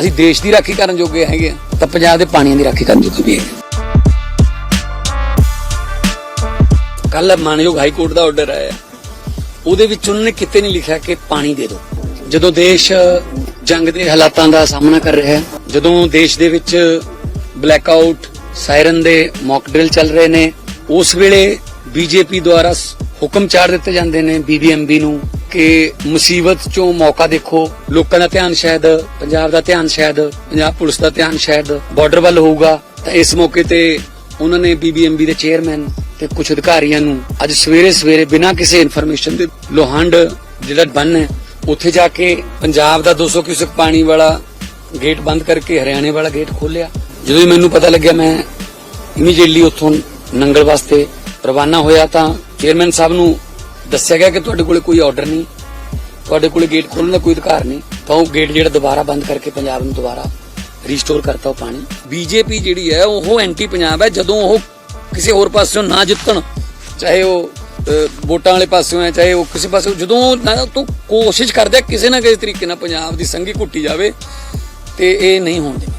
ਅਸੀਂ ਦੇਸ਼ ਦੀ ਰਾਖੀ ਕਰਨ ਜੋਗੇ ਹੈਗੇ ਤਾਂ ਪੰਜਾਬ ਦੇ ਪਾਣੀਆਂ ਦੀ ਰਾਖੀ ਕਰਨ ਜੋਗੇ ਵੀ ਹੈਗੇ ਕੱਲ ਮਾਨਯੋਗ ਹਾਈ ਕੋਰਟ ਦਾ ਆਰਡਰ ਆਇਆ। ਉਹਦੇ ਵਿੱਚ ਉਹਨਾਂ ਨੇ ਕਿਤੇ ਨਹੀਂ ਲਿਖਿਆ ਕਿ ਪਾਣੀ ਦੇ ਦਿਓ। ਜਦੋਂ ਦੇਸ਼ ਜੰਗ ਦੇ ਹਾਲਾਤਾਂ ਦਾ ਸਾਹਮਣਾ ਕਰ ਰਿਹਾ ਹੈ, ਜਦੋਂ ਦੇਸ਼ ਦੇ ਵਿੱਚ ਬਲੈਕਆਊਟ ਸਾਇਰਨ ਦੇ ਮੌਕ ਡਰਿਲ ਚੱਲ ਰਹੇ ਨੇ, ਉਸ ਵੇਲੇ ਬੀਜੇਪੀ ਦੁਆਰਾ ਹੁਕਮ ਚਾੜ ਦਿੱਤੇ ਜਾਂਦੇ ਨੇ ਬੀਬੀਐਮਬੀ ਨੂੰ। ਕਿ ਮੁਸੀਬਤ ਚੋਂ ਮੌਕਾ ਦੇਖੋ। ਲੋਕਾਂ ਦਾ ਧਿਆਨ ਸ਼ਾਇਦ, ਪੰਜਾਬ ਦਾ ਧਿਆਨ ਸ਼ਾਇਦ, ਪੰਜਾਬ ਪੁਲਿਸ ਦਾ ਧਿਆਨ ਸ਼ਾਇਦ ਬਾਰਡਰ ਵੱਲ ਹੋਊਗਾ। ਤਾਂ ਇਸ ਮੌਕੇ ਤੇ ਉਹਨਾਂ ਨੇ ਬੀਬੀਐਮਬੀ ਦੇ ਚੇਅਰਮੈਨ ਤੇ ਕੁਝ ਅਧਿਕਾਰੀਆਂ ਨੂੰ ਅੱਜ ਸਵੇਰੇ ਸਵੇਰੇ ਬਿਨਾਂ ਕਿਸੇ ਇਨਫੋਰਮੇਸ਼ਨ ਦੇ ਲੋਹੰਡ ਜਿਹੜਾ ਬੰਨ ਹੈ, ਉੱਥੇ ਜਾ ਕੇ ਪੰਜਾਬ ਦਾ 200 ਕਿਊਸਕ ਪਾਣੀ ਵਾਲਾ ਗੇਟ ਬੰਦ ਕਰਕੇ ਹਰਿਆਣੇ ਵਾਲਾ ਗੇਟ ਖੋਲਿਆ ਜਦੋਂ ਮੈਨੂੰ ਪਤਾ ਲੱਗਿਆ ਮੈਂ ਇਮੀਡੀਏਟਲੀ ਉੱਥੋਂ ਨੰਗਲ ਵਾਸਤੇ ਰਵਾਨਾ ਹੋਇਆ ਤਾਂ ਚੇਅਰਮੈਨ ਸਾਹਿਬ ਨੂੰ ਦੱਸਿਆ ਗਿਆ ਕਿ ਤੁਹਾਡੇ ਕੋਲੇ ਕੋਈ ਆਰਡਰ ਨਹੀਂ, ਤੁਹਾਡੇ ਕੋਲੇ ਗੇਟ ਖੋਲਣ ਦਾ ਕੋਈ ਅਧਿਕਾਰ ਨਹੀਂ, ਤਾਂ ਉਹ ਗੇਟ ਜਿਹੜਾ ਦੁਬਾਰਾ ਬੰਦ ਕਰਕੇ ਪੰਜਾਬ ਨੂੰ ਦੁਬਾਰਾ ਰੀਸਟੋਰ ਕਰਤਾ ਉਹ ਪਾਣੀ। ਬੀਜੇਪੀ ਜਿਹੜੀ ਹੈ, ਉਹ ਐਂਟੀ ਪੰਜਾਬ ਹੈ, ਜਦੋਂ ਉਹ ਕਿਸੇ ਹੋਰ ਪਾਸਿਓਂ ਨਾ ਜਿੱਤਣ, ਚਾਹੇ ਉਹ ਵੋਟਾਂ ਵਾਲੇ ਪਾਸਿਓਂ ਹੈ, ਚਾਹੇ ਉਹ ਕਿਸੇ ਪਾਸਿਓਂ, ਜਦੋਂ ਨਾ ਤੋਂ ਕੋਸ਼ਿਸ਼ ਕਰਦੇ ਕਿਸੇ ਨਾ ਕਿਸੇ ਤਰੀਕੇ ਨਾਲ ਪੰਜਾਬ ਦੀ ਸੰਗੀ ਘੁੱਟੀ ਜਾਵੇ, ਤੇ ਇਹ ਨਹੀਂ ਹੋਣ ਦੇਣੀ